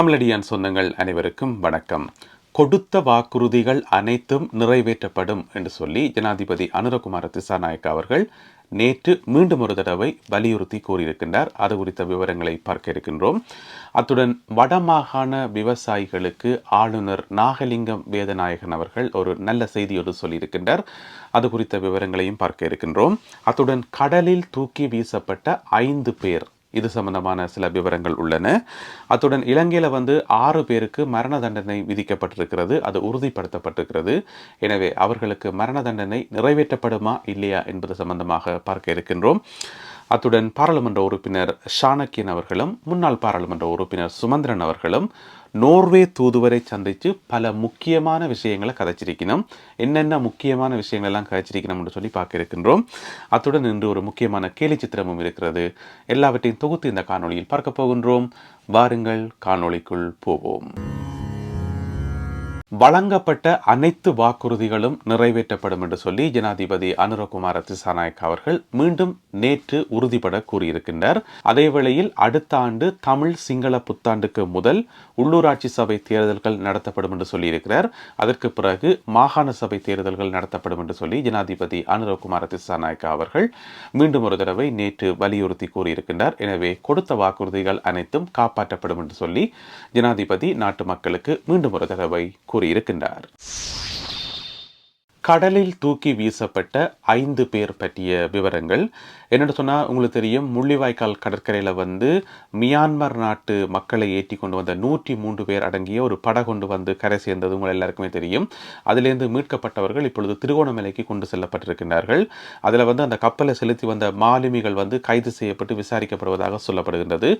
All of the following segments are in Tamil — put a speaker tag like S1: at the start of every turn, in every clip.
S1: தமிழடியான் சொந்தங்கள் அனைவருக்கும் வணக்கம். கொடுத்த வாக்குறுதிகள் அனைத்தும் நிறைவேற்றப்படும் என்று சொல்லி ஜனாதிபதி அனுரகுமார திசாநாயக்க அவர்கள் நேற்று மீண்டும் ஒரு தடவை வலியுறுத்தி கூறியிருக்கின்றார். அது குறித்த விவரங்களை பார்க்க இருக்கின்றோம். அத்துடன் வடமாகாண விவசாயிகளுக்கு ஆளுநர் நாகலிங்கம் வேதநாயகன் அவர்கள் ஒரு நல்ல செய்தியோடு சொல்லியிருக்கின்றார். அது குறித்த விவரங்களையும் பார்க்க இருக்கின்றோம். அத்துடன் கடலில் தூக்கி வீசப்பட்ட ஐந்து பேர் இது சம்பந்தமான சில விவரங்கள் உள்ளன. அத்துடன் இலங்கையில் வந்து ஆறு பேருக்கு மரண தண்டனை விதிக்கப்பட்டிருக்கிறது. அது உறுதிப்படுத்தப்பட்டிருக்கிறது. எனவே அவர்களுக்கு மரண தண்டனை நிறைவேற்றப்படுமா இல்லையா என்பது சம்பந்தமாக பார்க்க இருக்கின்றோம். அத்துடன் பாராளுமன்ற உறுப்பினர் ஷானக்கியன் அவர்களும் முன்னாள் பாராளுமன்ற உறுப்பினர் சுமந்திரன் அவர்களும் நோர்வே தூதுவரை சந்தித்து பல முக்கியமான விஷயங்களை கதைச்சிருக்கணும். என்னென்ன முக்கியமான விஷயங்கள் எல்லாம் கதைச்சிருக்கணும்னு சொல்லி பார்க்க இருக்கின்றோம் அத்துடன் இன்று ஒரு முக்கியமான கேலி சித்திரமும் இருக்கிறது. எல்லாவற்றையும் தொகுத்து இந்த காணொளியில் பார்க்க போகின்றோம். வாருங்கள் காணொளிக்குள் போவோம். வழங்கப்பட்ட அனைத்து வாக்குறுதிகளும் நிறைவேற்றப்படும் என்று சொல்லி ஜனாதிபதி அனுரகுமார திசாநாயக் அவர்கள் மீண்டும் நேற்று உறுதிபட கூறியிருக்கின்றார். அதேவேளையில் அடுத்த ஆண்டு தமிழ் சிங்கள புத்தாண்டுக்கு முதல் உள்ளூராட்சி சபை தேர்தல்கள் நடத்தப்படும் என்று சொல்லியிருக்கிறார். அதற்கு பிறகு மாகாண சபை தேர்தல்கள் நடத்தப்படும் என்று சொல்லி ஜனாதிபதி அனுரகுமார திசாநாயக் அவர்கள் மீண்டும் ஒரு தடவை நேற்று வலியுறுத்தி கூறியிருக்கின்றார். எனவே கொடுத்த வாக்குறுதிகள் அனைத்தும் காப்பாற்றப்படும் என்று சொல்லி ஜனாதிபதி நாட்டு மக்களுக்கு மீண்டும் ஒரு தடவை கூறியிருக்கின்றார். கடலில் தூக்கி வீசப்பட்ட ஐந்து பேர் பற்றிய விவரங்கள் என்னென்னு சொன்னால் உங்களுக்கு தெரியும் முள்ளிவாய்க்கால் கடற்கரையில் வந்து மியான்மர் நாட்டு மக்களை ஏற்றி கொண்டு வந்த நூற்றி மூன்று பேர் அடங்கிய ஒரு படகொண்டு வந்து கரை சேர்ந்தது உங்கள் எல்லாருக்குமே தெரியும். அதிலேருந்து மீட்கப்பட்டவர்கள் இப்பொழுது திருகோணமலைக்கு கொண்டு செல்லப்பட்டிருக்கின்றார்கள். அதில் வந்து அந்த கப்பலை செலுத்தி வந்த மாலுமிகள் வந்து கைது செய்யப்பட்டு விசாரிக்கப்படுவதாக சொல்லப்படுகின்றது.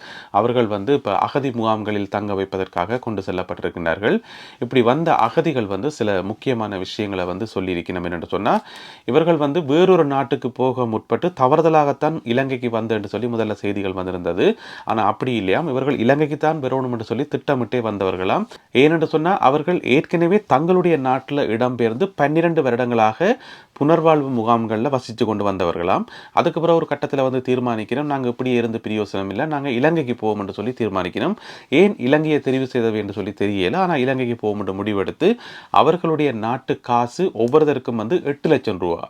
S1: அவர்கள் வந்து இப்போ அகதி முகாம்களில் தங்க வைப்பதற்காக கொண்டு செல்லப்பட்டிருக்கின்றார்கள். இப்படி வந்த அகதிகள் வந்து சில முக்கியமான விஷயங்களை வந்து சொல்லியிருக்கணும் என்று சொன்னால் இவர்கள் வந்து வேறொரு நாட்டுக்கு போக முற்பட்டு தவறுதலாக தவறுதலாகத்தான் இலங்கைக்கு வந்து என்று சொல்லி முதல்ல செய்திகள் வந்திருந்தது. ஆனால் அப்படி இல்லையாம். இவர்கள் இலங்கைக்கு தான் வரணும் என்று சொல்லி திட்டமிட்டே வந்தவர்களாம். ஏனென்று சொன்னால் அவர்கள் ஏற்கனவே தங்களுடைய நாட்டில் இடம்பெயர்ந்து பன்னிரண்டு வருடங்களாக புனர்வாழ்வு முகாம்களில் வசித்து கொண்டு வந்தவர்களாம். அதுக்கு பிறகு ஒரு கட்டத்தில் வந்து தீர்மானிக்கிறோம் நாங்கள் இப்படி இருந்து பிரியோசனம் இல்லை. நாங்கள் இலங்கைக்கு போவோம் என்று சொல்லி தீர்மானிக்கிறோம் ஏன் இலங்கையை தெரிவு செய்தவை என்று சொல்லி தெரியல. ஆனால் இலங்கைக்கு போவோம் என்று முடிவெடுத்து அவர்களுடைய நாட்டு காசு ஒவ்வொருத்தருக்கும் வந்து எட்டு லட்சம் ரூபா.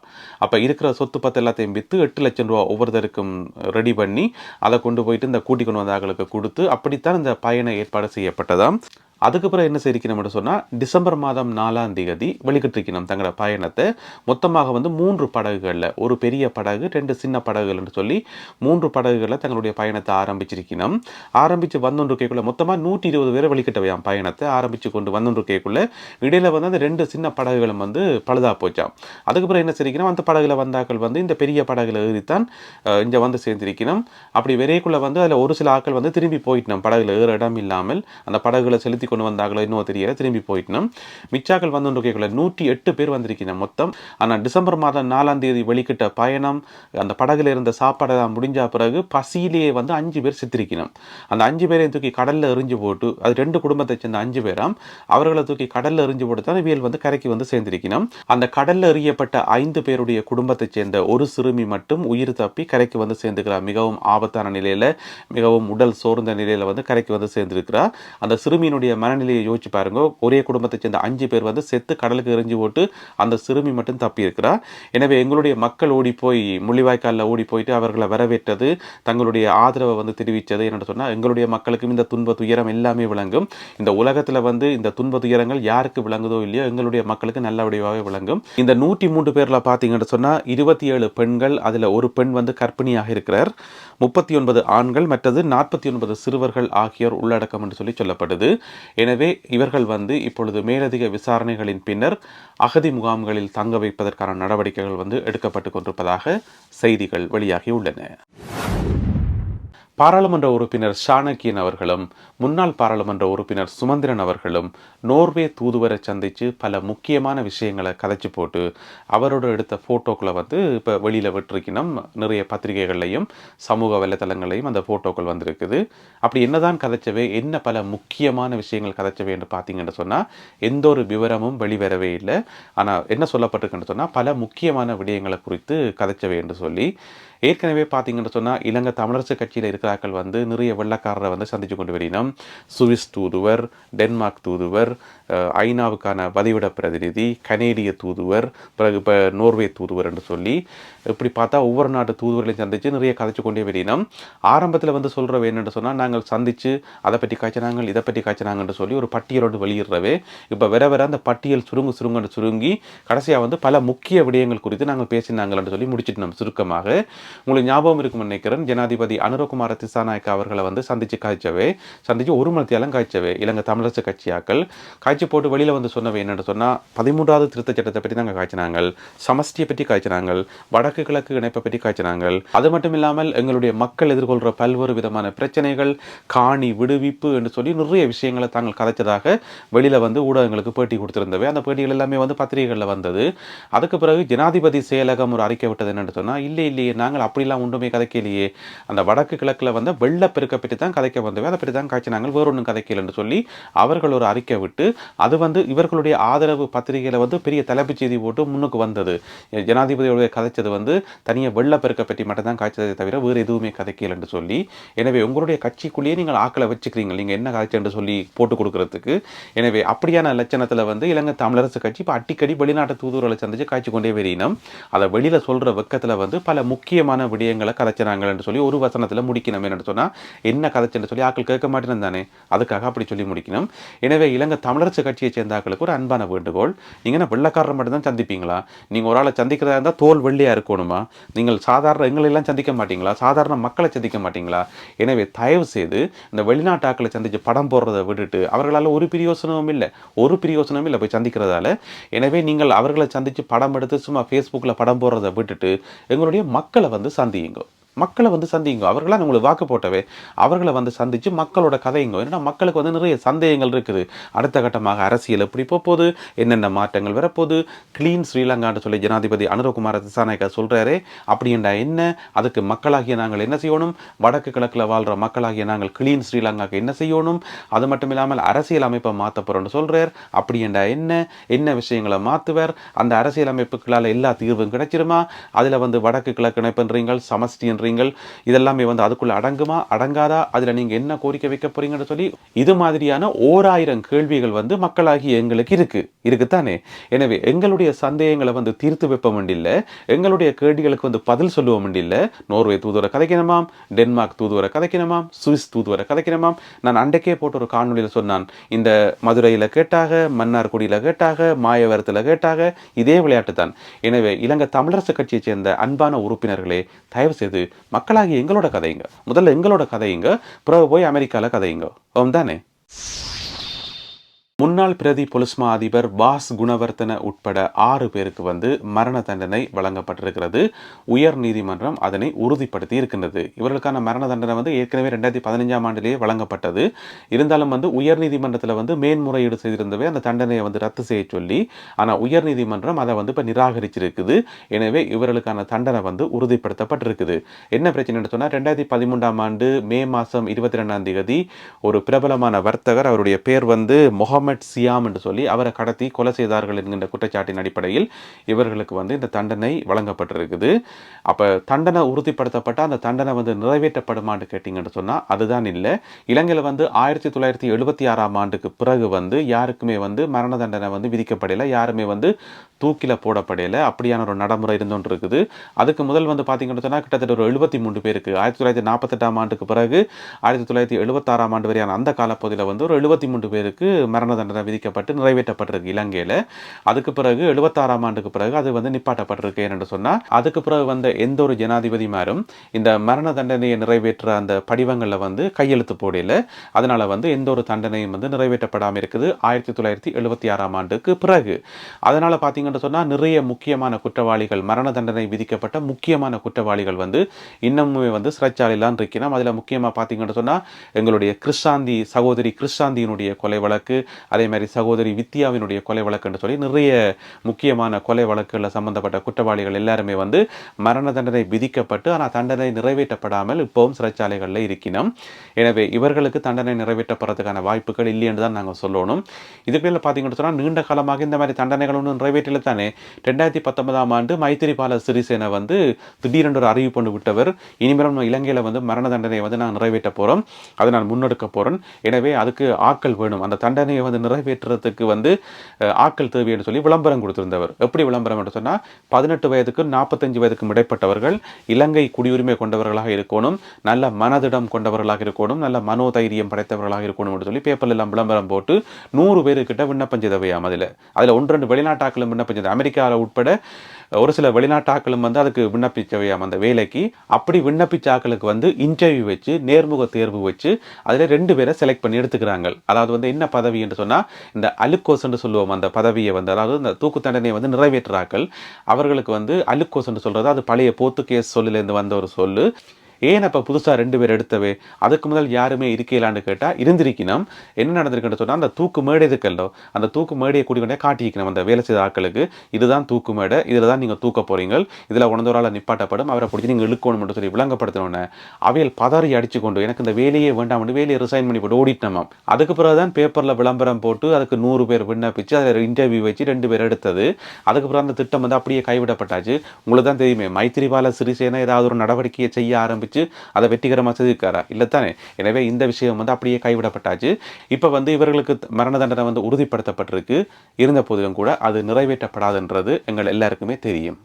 S1: அப்போ இருக்கிற சொத்து பத்து எல்லாத்தையும் விற்று எட்டு லட்சம் ரூபா ஒவ்வொருத்தருக்கும் ரெடி பண்ணி அதை கொண்டு போயிட்டு இந்த கூட்டி கொண்டு வந்தார்களுக்கு கொடுத்து அப்படித்தான் இந்த பயண ஏற்பாடு செய்யப்பட்டதாம். அதுக்கப்புறம் என்ன என்ன அப்படின்னு சொன்னால் டிசம்பர் மாதம் நாலாம் தேதி வெளிக்கிட்டிருக்கணும் தங்களோட பயணத்தை. மொத்தமாக வந்து மூன்று படகுகளில் ஒரு பெரிய படகு ரெண்டு சின்ன படகுகள்னு சொல்லி மூன்று படகுகளில் தங்களுடைய பயணத்தை ஆரம்பிச்சிருக்கணும். ஆரம்பித்து வந்தொன்று கேட்குள்ள மொத்தமாக நூற்றி இருபது பேரை வெளிக்கிட்டவையாம் பயணத்தை ஆரம்பித்து கொண்டு வந்தொன்று கேட்குள்ள வந்து அந்த ரெண்டு சின்ன படகுகளும் வந்து பழுதா போச்சாம் அதுக்கப்புறம் என்ன செய்திருக்கணும் அந்த படகுல வந்தாக்கள் வந்து இந்த பெரிய படகுல ஏறித்தான் இங்கே வந்து சேர்ந்திருக்கணும். அப்படி விரைக்குள்ளே வந்து அதில் ஒரு சில ஆக்கள் வந்து திரும்பி போயிட்டோம் படகுல ஏற இடம் இல்லாமல். அந்த படகுகளை செலுத்தி கொண்டு வந்தாங்களோ இன்னும் தெரியல. திரும்பி போயிட்டோம். மிச்சாக்கள் வந்து கேட்கல நூற்றி எட்டு பேர் வந்திருக்கீங்க மொத்தம். ஆனால் டிசம்பர் மாதம் நாலாம் தேதி வெளிக்கிட்ட பயணம் அந்த படகுல இருந்த சாப்பாடை முடிஞ்ச பிறகு பசியிலேயே வந்து அஞ்சு பேர் செத்திருக்கணும் அந்த அஞ்சு பேரையும் தூக்கி கடலில் எரிஞ்சு போட்டு அது ரெண்டு குடும்பத்தை சேர்ந்த அஞ்சு பேராம் அவர்களை தூக்கி கடலில் எரிஞ்சு போட்டு தான் வியல் வந்து கரைக்கு வந்து சேர்ந்திருக்கணும் அந்த கடலில் எறியப்பட்ட ஐந்து பேருடைய குடும்பத்தை சேர்ந்த ஒரு சிறுமி மட்டும் உயிர் தப்பி கரைக்கு வந்து சேர்ந்துக்கிறார். மிகவும் ஆபத்தான நிலையில் மிகவும் உடல் சோர்ந்த நிலையில் வந்து கரைக்கு வந்து சேர்ந்திருக்கிறார். அந்த சிறுமியினுடைய மனநிலையை யோசிச்சு பாருங்க. ஒரே குடும்பத்தை சேர்ந்த அஞ்சு பேர் வந்து செத்து கடலுக்கு எரிஞ்சு போட்டு அந்த சிறுமி மட்டும் தப்பி இருக்கிறார் எனவே எங்களுடைய மக்கள் ஓடி போய் முள்ளிவாய்க்காலில் ஓடி போயிட்டு அவர்களை வரவேற்றது தங்களுடைய ஆதரவை வந்து தெரிவித்தது என்னென்னு சொன்னால் எங்களுடைய மக்களுக்கும் இந்த துன்ப துயரம் எல்லாமே விளங்கும். இந்த உலகத்தில் வந்து இந்த துன்ப துயரங்கள் யாருக்கு விளங்குதோ இல்லையோ எங்களுடைய மக்களுக்கு நல்லபடியாகவே விளங்கும். இந்த நூற்றி மூன்று பேரில் பார்த்தீங்கன்னு சொன்னால் இருபத்தி ஏழு பெண்கள் அதில் ஒரு பெண் வந்து கர்ப்பிணியாக இருக்கிறார். முப்பத்தி ஒன்பது ஆண்கள் மற்றது நாற்பத்தி ஒன்பது சிறுவர்கள் ஆகியோர் உள்ளடக்கம் என்று சொல்லி சொல்லப்படுது. எனவே இவர்கள் வந்து இப்பொழுது மேலதிக விசாரணைகளின் பின்னர் அகதி முகாம்களில் தங்க வைப்பதற்கான நடவடிக்கைகள் வந்து எடுக்கப்பட்டு கொண்டிருப்பதாக செய்திகள் வெளியாகியுள்ளன. பாராளுமன்ற உறுப்பினர் ஷானகியன் அவர்களும் முன்னாள் பாராளுமன்ற உறுப்பினர் சுமந்திரன் அவர்களும் நோர்வே தூதுவரை சந்தித்து பல முக்கியமான விஷயங்களை கதைச்சி போட்டு அவரோட எடுத்த ஃபோட்டோக்களை வந்து இப்போ வெளியில் விட்டுருக்கணும். நிறைய பத்திரிகைகள்லையும் சமூக வலைத்தளங்களையும் அந்த ஃபோட்டோக்கள் வந்திருக்குது. அப்படி என்னதான் கதைச்சவே என்ன பல முக்கியமான விஷயங்கள் கதைச்சவே என்று பார்த்தீங்கன்னு சொன்னால் எந்த ஒரு விவரமும் வெளிவரவே இல்லை. ஆனால் என்ன சொல்லப்பட்டிருக்குன்னு சொன்னால் பல முக்கியமான விடயங்களை குறித்து கதைச்சவே என்று சொல்லி ஏற்கனவே பார்த்தீங்கன்னு சொன்னால் இலங்கை தமிழரசு கட்சியில் இருக்கிற இருக்கிறார்கள் வந்து நிறைய வெள்ளக்காரரை வந்து சந்தித்து கொண்டு வரினோம் சுவிஸ் தூதுவர் டென்மார்க் தூதுவர் ஐநாவுக்கான வதிவிட பிரதிநிதி கனேடிய தூதுவர் பிறகு இப்போ நோர்வே தூதுவர் என்று சொல்லி இப்படி பார்த்தா ஒவ்வொரு நாட்டு தூதுவர்களையும் சந்தித்து நிறைய கதைச்சு கொண்டே வெளியினோம். ஆரம்பத்தில் வந்து சொல்கிறவ என்னென்னு சொன்னால் நாங்கள் சந்தித்து அதை பற்றி காய்ச்சினாங்க இதை பற்றி காய்ச்சினாங்கன்னு சொல்லி ஒரு பட்டியலோடு வெளியிடுறவே இப்போ வர வர அந்த பட்டியல் சுருங்கு சுருங்கன்னு சுருங்கி கடைசியாக வந்து பல முக்கிய விடயங்கள் குறித்து நாங்கள் பேசினாங்கள்னு சொல்லி முடிச்சுட்டு நம்ம சுருக்கமாக. உங்களுக்கு ஞாபகம் இருக்கும் நினைக்கிறேன் ஜனாதிபதி அனுரகுமார திசாநாயக்கா அவர்களை வந்து சந்திச்சு காய்ச்சவே சந்திச்சு ஒரு மணித்தியாலும் காய்ச்சவே இலங்கை தமிழரசு கட்சியாக்கள். காய்ச்சி போட்டு வெளியில் வந்து சொன்னவை என்னென்னு சொன்னால் பதிமூன்றாவது திருத்தச் சட்டத்தை பற்றி நாங்கள் காய்ச்சினாங்க சமஷ்டியை பற்றி காய்ச்சினாங்க வடக்கு கிழக்கு இணைப்பை பற்றி காய்ச்சினாங்க அது மட்டும் இல்லாமல் எங்களுடைய மக்கள் எதிர்கொள்கிற பல்வேறு விதமான பிரச்சனைகள் காணி விடுவிப்பு என்று சொல்லி நிறைய விஷயங்களை தாங்கள் கதைச்சதாக வெளியில் வந்து ஊடகங்களுக்கு பேட்டி கொடுத்துருந்தவை. அந்த பேட்டிகள் எல்லாமே வந்து பத்திரிகைகளில் வந்தது. அதுக்கு பிறகு ஜனாதிபதி செயலகம் ஒரு அறிக்கை விட்டது என்னென்னு சொன்னால் இல்லை இல்லையே நாங்கள் அப்படிலாம் ஒன்றுமே கதைக்கலையே. அந்த வடக்கு கிழக்கில் வந்து வெள்ளப்பெருக்கை பற்றி தான் கதைக்க வந்தவை. அதை பற்றி தான் காய்ச்சினாங்க வேறொன்றும் கதைக்கலன்னு சொல்லி அவர்கள் ஒரு அறிக்கை விட்டு அது வந்து இவர்களுடைய ஆதரவு பத்திரிகையில் வந்து பெரிய தலைப்புச் செய்தி போட்டு முன்னுக்கு வந்தது. ஜனாதிபதியோட கதைச்சது வந்து தனியாக வெள்ளப்பெருக்க பற்றி மட்டும் தான் காய்ச்சதை தவிர வேறு எதுவுமே கதைக்கலன்னு சொல்லி எனவே உங்களுடைய கட்சிக்குள்ளேயே நீங்கள் ஆக்களை வச்சுக்கிறீங்க. நீங்கள் என்ன கதைச்சேன்னு சொல்லி போட்டு கொடுக்கறதுக்கு. எனவே அப்படியான லட்சணத்தில் வந்து இலங்கை தமிழரசு கட்சி இப்போ அடிக்கடி வெளிநாட்டு தூதுவர்களை சந்திச்சு காய்ச்சி கொண்டே வரையினோம் அதை வெளியில் சொல்கிற வெக்கத்தில் வந்து பல முக்கியமான விடயங்களை கதைச்சினாங்கன்னு சொல்லி ஒரு வசனத்தில் முடிக்கணும் என்னென்னு சொன்னால் என்ன கதைச்சுன்னு சொல்லி ஆக்கள் கேட்க மாட்டேன்னு தானே. அதுக்காக அப்படி சொல்லி முடிக்கணும். எனவே இலங்கை தமிழரசு கட்சியை சேர்ந்தாக்களுக்கு ஒரு அன்பான வேண்டுகோள். நீங்கள் வெள்ளக்காரரை மட்டும்தான் சந்திப்பீங்களா? நீங்கள் ஒரு ஆளை சந்திக்கிறதா இருந்தால் தோல் வெள்ளையாக இருக்கணுமா? நீங்கள் சாதாரண எங்களெல்லாம் சந்திக்க மாட்டீங்களா? சாதாரண மக்களை சந்திக்க மாட்டீங்களா? எனவே தயவு செய்து இந்த வெளிநாட்டு ஆக்களை சந்தித்து படம் போடுறதை விட்டுட்டு அவர்களால் ஒரு பிரியோசனமும் இல்லை. ஒரு பிரியோசனமும் இல்லை போய் சந்திக்கிறதால. எனவே நீங்கள் அவர்களை சந்தித்து படம் எடுத்து சும்மா ஃபேஸ்புக்கில் படம் போடுறதை விட்டுட்டு எங்களுடைய மக்களை வந்து சந்தியுங்க. மக்களை வந்து சந்திங்க அவர்களாக உங்களுக்கு வாக்கு போட்டவே அவர்களை வந்து சந்தித்து மக்களோட கதைங்க ஏன்னா மக்களுக்கு வந்து நிறைய சந்தேகங்கள் இருக்குது. அடுத்த கட்டமாக அரசியல் எப்படி போகுது என்னென்ன மாற்றங்கள் வரப்போகுது? க்ளீன் ஸ்ரீலங்கான்னு சொல்லி ஜனாதிபதி அனுரகுமார திசாநாயக்கா சொல்கிறாரே அப்படின்றா என்ன? அதுக்கு மக்களாகிய நாங்கள் என்ன செய்யணும்? வடக்கு கிழக்கில் வாழ்கிற மக்களாகிய நாங்கள் க்ளீன் ஸ்ரீலங்காக்கு என்ன செய்யணும்? அது மட்டும் இல்லாமல் அரசியல் அமைப்பை மாற்ற போகிறோம்னு சொல்கிறார் அப்படின்றா என்ன? என்ன விஷயங்களை மாற்றுவார் அந்த அரசியல் அமைப்புகளால் எல்லா தீர்வும் கிடைச்சிருமா? அதில் வந்து வடக்கு கிழக்கு இணைப்புன்றீங்கள் போகிறீங்கள் இதெல்லாமே வந்து அதுக்குள்ளே அடங்குமா அடங்காதா? அதில் நீங்கள் என்ன கோரிக்கை வைக்க போறீங்கன்னு சொல்லி இது மாதிரியான ஓராயிரம் கேள்விகள் வந்து மக்களாகி எங்களுக்கு இருக்குது இருக்குத்தானே? எனவே எங்களுடைய சந்தேகங்களை வந்து தீர்த்து வைப்போம் இல்லை எங்களுடைய கேள்விகளுக்கு வந்து பதில் சொல்லுவோம் இல்லை நோர்வே தூதுவரை கதைக்கணுமாம் டென்மார்க் தூதுவரை கதைக்கணுமாம் சுவிஸ் தூதுவரை கதைக்கணுமாம். நான் அன்றைக்கே போட்ட ஒரு காணொலியில் சொன்னான் இந்த மதுரையில் கேட்டாக மன்னார்குடியில் கேட்டாக மாயவரத்தில் கேட்டாக இதே விளையாட்டு தான் எனவே இலங்கை தமிழரசு கட்சியைச் சேர்ந்த அன்பான உறுப்பினர்களே தயவு செய்து மக்களாகி எங்களோட கதைங்க. முதல்ல எங்களோட கதைங்க. பிறகு போய் அமெரிக்காவில் கதைங்க. ஓம் தானே முன்னாள் பிரதி பொலிஸ்மா அதிபர் பாஸ் குணவர்த்தன உட்பட ஆறு பேருக்கு வந்து மரண தண்டனை வழங்கப்பட்டிருக்கிறது. உயர் நீதிமன்றம் அதனை உறுதிப்படுத்தி இருக்கின்றது. இவர்களுக்கான மரண தண்டனை வந்து ஏற்கனவே ரெண்டாயிரத்தி பதினஞ்சாம் ஆண்டிலேயே வழங்கப்பட்டது. இருந்தாலும் வந்து உயர் நீதிமன்றத்தில் வந்து மேன்முறையீடு செய்திருந்தவை அந்த தண்டனையை வந்து ரத்து செய்ய சொல்லி ஆனால் உயர் நீதிமன்றம் அதை வந்து இப்போ நிராகரிச்சிருக்குது. எனவே இவர்களுக்கான தண்டனை வந்து உறுதிப்படுத்தப்பட்டிருக்குது. என்ன பிரச்சனைன்னு சொன்னால் ரெண்டாயிரத்தி பதிமூன்றாம் ஆண்டு மே மாதம் இருபத்தி ரெண்டாம் தேதி ஒரு பிரபலமான வர்த்தகர் அவருடைய பேர் வந்து முகமது சியாம் என்று சொல்லி அவரை கடத்தி கொலை செய்தார்கள் என்கின்ற குற்றச்சாட்டின் அடிப்படையில் இவர்களுக்கு வந்து இந்த தண்டனை வழங்கப்பட்டிருக்குது. அப்போ தண்டனை உறுதிப்படுத்தப்பட்ட அந்த தண்டனை வந்து நிறைவேற்றப்படுமான்னு கேட்டிங்கன்னு சொன்னால் அதுதான் இல்லை. இலங்கையில் வந்து ஆயிரத்தி தொள்ளாயிரத்தி எழுபத்தி ஆறாம் ஆண்டுக்கு பிறகு வந்து யாருக்குமே வந்து மரண தண்டனை வந்து விதிக்கப்படலை யாருமே வந்து தூக்கில போடப்படையில அப்படியான ஒரு நடைமுறை இருந்தோன்று இருக்குது அதுக்கு முதல் வந்து பார்த்தீங்கன்னு சொன்னால் கிட்டத்தட்ட ஒரு எழுபத்தி மூன்று பேருக்கு ஆயிரத்தி தொள்ளாயிரத்தி நாற்பத்தெட்டாம் ஆண்டுக்கு பிறகு ஆயிரத்தி தொள்ளாயிரத்தி எழுபத்தாறாம் ஆண்டு வரையான அந்த காலப்பகுதியில் வந்து ஒரு எழுபத்தி மூன்று பேருக்கு மரண தண்டனை விதிக்கப்பட்டு நிறைவேற்றப்பட்டிருக்கு இலங்கையில். அதுக்கு பிறகு எழுபத்தாறாம் ஆண்டுக்கு பிறகு அது வந்து நிப்பாட்டப்பட்டிருக்கு என்று சொன்னால் அதுக்கு பிறகு வந்த எந்த ஒரு ஜனாதிபதிமாரும் இந்த மரண தண்டனையை நிறைவேற்ற அந்த படிவங்களில் வந்து கையெழுத்து போடையில் அதனால் வந்து எந்த ஒரு தண்டனையும் வந்து நிறைவேற்றப்படாமல் இருக்குது. ஆயிரத்தி தொள்ளாயிரத்தி எழுபத்தி ஆறாம் ஆண்டுக்கு பிறகு. அதனால் பார்த்தீங்கன்னு சொன்னால் நிறைய முக்கியமான குற்றவாளிகள் மரண தண்டனை விதிக்கப்பட்ட முக்கியமான குற்றவாளிகள் வந்து இன்னமுமே வந்து சிறைச்சாலையிலாம் இருக்கிறோம் அதில் முக்கியமாக பார்த்தீங்கன்னு சொன்னால் எங்களுடைய கிறிஸ்தாந்தி சகோதரி கிறிஸ்தாந்தியினுடைய கொலை வழக்கு அதே மாதிரி சகோதரி வித்யாவினுடைய கொலை வழக்குன்னு சொல்லி நிறைய முக்கியமான கொலை வழக்குகளில் சம்பந்தப்பட்ட குற்றவாளிகள் எல்லாருமே வந்து மரண தண்டனை விதிக்கப்பட்டு ஆனால் தண்டனை நிறைவேற்றப்படாமல் இப்போவும் சிறைச்சாலைகளில் இருக்கணும் எனவே இவர்களுக்கு தண்டனை நிறைவேற்றப்படுறதுக்கான வாய்ப்புகள் இல்லைன்னு தான் நாங்கள் சொல்லணும். இதுக்குள்ள பார்த்தீங்கன்னு சொன்னால் நீண்ட காலமாக இந்த மாதிரி தண்டனைகள் ஒன்றும் நிறைவேற்றல தானே. ரெண்டாயிரத்தி பத்தொன்பதாம் ஆண்டு மைத்திரிபால சிறிசேன வந்து திடீரென்று ஒரு அறிவிப்பு கொண்டு விட்டவர். இனிமேலும் நம்ம இலங்கையில் வந்து மரண தண்டனையை வந்து நான் நிறைவேற்ற போகிறோம் அதை நான் முன்னெடுக்க போகிறேன் எனவே அதுக்கு ஆட்கள் வேணும். அந்த தண்டனையை வந்து நிறைவேற்றுறதுக்கு வந்து ஆக்கள் ஆட்கள் சொல்லி விளம்பரம் கொடுத்திருந்தவர். எப்படி விளம்பரம் என்று சொன்னால் பதினெட்டு வயதுக்கு நாற்பத்தஞ்சு வயதுக்கும் இடைப்பட்டவர்கள் இலங்கை குடியுரிமை கொண்டவர்களாக இருக்கணும் நல்ல மனதிடம் கொண்டவர்களாக இருக்கணும் நல்ல மனோதைரியம் படைத்தவர்களாக இருக்கணும் என்று சொல்லி பேப்பர்ல எல்லாம் விளம்பரம் போட்டு நூறு பேருக்கிட்ட விண்ணப்பம் செய்தவையாம் அதில். அதில் ஒன்று ரெண்டு வெளிநாட்டாக்களும் விண்ணப்பம் செய்த அமெரிக்காவில் உட்பட ஒரு சில வெளிநாட்டாக்களும் வந்து அதுக்கு விண்ணப்பிச்சவையாம் அந்த வேலைக்கு. அப்படி விண்ணப்பிச்ச ஆக்களுக்கு வந்து இன்டர்வியூ வச்சு நேர்முக தேர்வு வச்சு அதில் ரெண்டு பேரை செலக்ட் பண்ணி எடுத்துக்கிறாங்க அதாவது வந்து என்ன பதவி என்று சொன்னால் இந்த அலுக்கோஸ் என்று சொல்லுவோம் அந்த பதவியை வந்து அதாவது இந்த தூக்கு தண்டனையை வந்து நிறைவேற்றுறாக்கள் அவர்களுக்கு வந்து அலுக்கோஸ் என்று சொல்கிறது அது பழைய போர்த்துகேஸ் சொல்லிலேருந்து வந்த ஒரு சொல்லு. ஏன் அப்போ புதுசாக ரெண்டு பேர் எடுத்தவே? அதுக்கு முதல் யாருமே இருக்கலான்னு கேட்டால் இருந்திருக்கணும் என்ன நடந்திருக்குன்னு சொன்னால் அந்த தூக்கு மேடை இருக்குல்லோ அந்த தூக்கு மேடையை கூடி கொண்டே காட்டிக்கணும் அந்த வேலை செய்த ஆட்களுக்கு. இதுதான் தூக்கு மேடை இதில் தான் நீங்கள் தூக்க போகிறீங்க இதில் உணர்ந்தவரால் நிப்பாட்டப்படும் அவரை பிடிச்சி நீங்கள் இழுக்கணும்னு சொல்லி விளங்கப்படுத்தினோன்னே அவையில் பதறி அடிச்சு கொண்டு எனக்கு இந்த வேலையே வேண்டாம்னு வேலையை ரிசைன் பண்ணி போட்டு ஓடிட்டோம் அதுக்கு பிறகு தான் பேப்பரில் விளம்பரம் போட்டு அதுக்கு நூறு பேர் விண்ணப்பிச்சு அதில் இன்டர்வியூ வச்சு ரெண்டு பேர் எடுத்தது. அதுக்கு பிறகு அந்த திட்டம் வந்து அப்படியே கைவிடப்பட்டாச்சு. உங்களுக்கு தான் தெரியுமே மைத்திரிபால சிறிசேனா ஏதாவது ஒரு நடவடிக்கையை செய்ய ஆரம்பிச்சு அதை வெற்றிகரமாக செய்திருக்காரா இல்லைத்தானே. எனவே இந்த விஷயம் வந்து அப்படியே கைவிடப்பட்டாச்சு. இப்போ வந்து இவர்களுக்கு மரண தண்டனை வந்து உறுதிப்படுத்தப்பட்டிருக்கு. இருந்த போதிலும் கூட அது நிறைவேற்றப்படாதுன்றது எங்கள் எல்லாருக்குமே தெரியும்.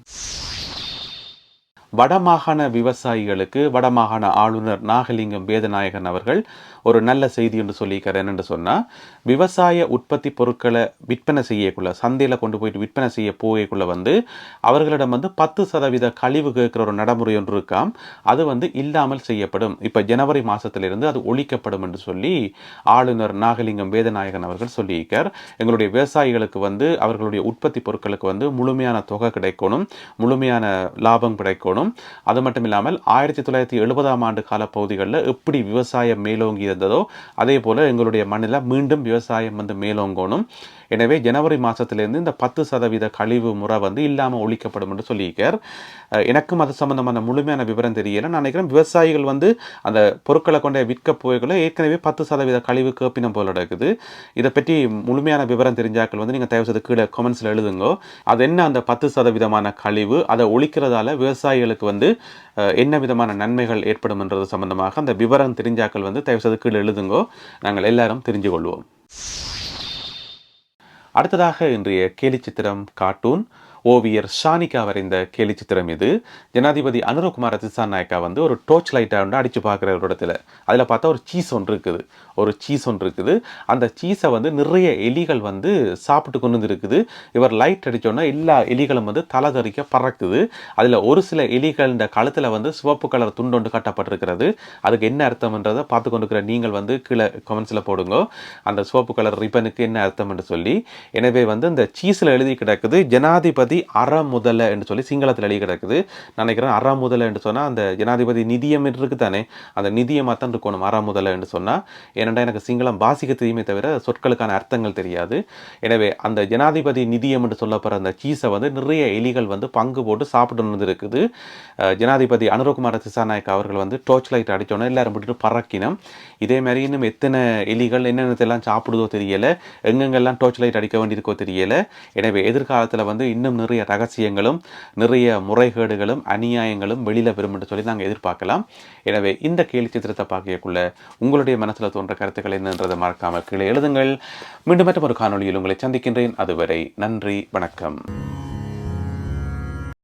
S1: வடமாகாண விவசாயிகளுக்கு வடமாகாண ஆளுநர் நாகலிங்கம் வேதநாயகன் அவர்கள் ஒரு நல்ல செய்தி என்று சொல்லியிருக்கார். என்னென்று சொன்னால் விவசாய உற்பத்தி பொருட்களை விற்பனை செய்யக்குள்ள சந்தையில் கொண்டு போயிட்டு விற்பனை செய்ய போகக்குள்ள வந்து அவர்களிடம் வந்து பத்து சதவீத கழிவு கேட்குற ஒரு நடைமுறை ஒன்று இருக்காம். அது வந்து இல்லாமல் செய்யப்படும். இப்போ ஜனவரி மாதத்திலிருந்து அது ஒழிக்கப்படும் என்று சொல்லி ஆளுநர் நாகலிங்கம் வேதநாயகன் அவர்கள் சொல்லியிருக்கார். எங்களுடைய விவசாயிகளுக்கு வந்து அவர்களுடைய உற்பத்தி பொருட்களுக்கு வந்து முழுமையான தொகை கிடைக்கணும். முழுமையான லாபம் கிடைக்கணும். அது மட்டும் இல்லாமல் ஆயிரத்தி தொள்ளாயிரத்தி எழுபதாம் ஆண்டு கால பகுதிகளில் எப்படி விவசாயம் மேலோங்கி இருந்ததோ அதே போல் எங்களுடைய மண்ணில் மீண்டும் விவசாயம் வந்து மேலோங்கணும். எனவே ஜனவரி மாதத்திலேருந்து இந்த பத்து சதவீத கழிவு முறை வந்து இல்லாமல் ஒழிக்கப்படும் என்று சொல்லியிருக்கார். எனக்கும் அது சம்பந்தமான முழுமையான விவரம் தெரியல. நான் நினைக்கிறேன் விவசாயிகள் வந்து அந்த பொருட்களை கொண்ட விற்க போய்களை ஏற்கனவே பத்து சதவீத கழிவு கேப்பினம் போல இருக்குது இதை பற்றி முழுமையான விவரம் தெரிஞ்சாக்கள் வந்து நீங்கள் தயவு செய்து கீழே கமெண்ட்ஸில் எழுதுங்க. அது என்ன அந்த பத்து சதவீதமான கழிவு? அதை ஒழிக்கிறதால விவசாயிகளுக்கு வந்து என்ன விதமான நன்மைகள் ஏற்படும்ன்றது சம்பந்தமாக அந்த விவரம் தெரிஞ்சாக்கள் வந்து தயவு செய்து கீழே எழுதுங்கோ. நாங்கள் எல்லாரும் தெரிஞ்சு கொள்வோம் அடுத்ததாக இன்றைய கேலிச்சித்திரம் கார்ட்டூன். ஓவியர் ஷானிகா வரைந்த கேலிச்சித்திரம் இது. ஜனாதிபதி அனுரகுமார திசாநாயக்கா வந்து ஒரு டோர்ச் லைட்டை வந்து அடித்து பார்க்குற ஒரு இடத்துல. அதில் பார்த்தா ஒரு சீஸ் ஒன்று இருக்குது. ஒரு சீஸ் ஒன்று இருக்குது. அந்த சீஸை வந்து நிறைய எலிகள் வந்து சாப்பிட்டு கொண்டு வந்துருக்குது இவர் லைட் அடித்தோன்னா எல்லா எலிகளும் வந்து தலை தறிக்க பறக்குது. அதில் ஒரு சில எலிகள் இந்த கழுத்தில் வந்து சிவப்பு கலர் துண்டு ஒன்று கட்டப்பட்டிருக்கிறது. அதுக்கு என்ன அர்த்தம்ன்றதை பார்த்து கொண்டிருக்கிற நீங்கள் வந்து கீழே கமெண்ட்ஸில் போடுங்க. அந்த சிவப்பு கலர் ரிப்பனுக்கு என்ன அர்த்தம் என்று சொல்லி. எனவே வந்து இந்த சீஸில் எழுதி கிடக்குது ஜனாதிபதி அறமுதல என்று சொல்லி சிங்களத்தில் எழுதி கிடக்குது நினைக்கிறேன் அறமுதல என்று சொன்னால் அந்த ஜனாதிபதி நிதியம் இருக்குது இருக்கு தானே. அந்த நிதியமாக தான் இருக்கணும் அறமுதல என்று சொன்னால் ஏனென்றால் எனக்கு சிங்களம் வாசிக்க தெரியுமே தவிர சொற்களுக்கான அர்த்தங்கள் தெரியாது. எனவே அந்த ஜனாதிபதி நிதியம் என்று சொல்லப்படுற அந்த சீஸை வந்து நிறைய எலிகள் வந்து பங்கு போட்டு சாப்பிட்டு வந்து இருக்குது ஜனாதிபதி அனுரகுமார திசாநாயக் அவர்கள் வந்து டோர்ச் லைட் அடித்தோன்னே எல்லாரும் போட்டுட்டு பறக்கினோம். இதே மாதிரி இன்னும் எத்தனை எலிகள் என்னென்னத்தெல்லாம் சாப்பிடுதோ தெரியலை. எங்கெங்கெல்லாம் டோர்ச் லைட் அடிக்க வேண்டியிருக்கோ தெரியலை. எனவே எதிர்காலத்தில் வந்து இன்னும் நிறைய ரகசியங்களும் நிறைய முறைகேடுகளும் அநியாயங்களும் வெளியில் வரும் என்று சொல்லி நாங்கள் எதிர்பார்க்கலாம். எனவே இந்த கேலி சித்திரத்தை பார்க்கக்குள்ள உங்களுடைய மனசில் தோன்ற கருத்துக்கள் என்னன்றதை மறக்காமல் கீழே எழுதுங்கள். மீண்டும் மற்றும் ஒரு காணொலியில் உங்களை சந்திக்கின்றேன். அதுவரை நன்றி வணக்கம்.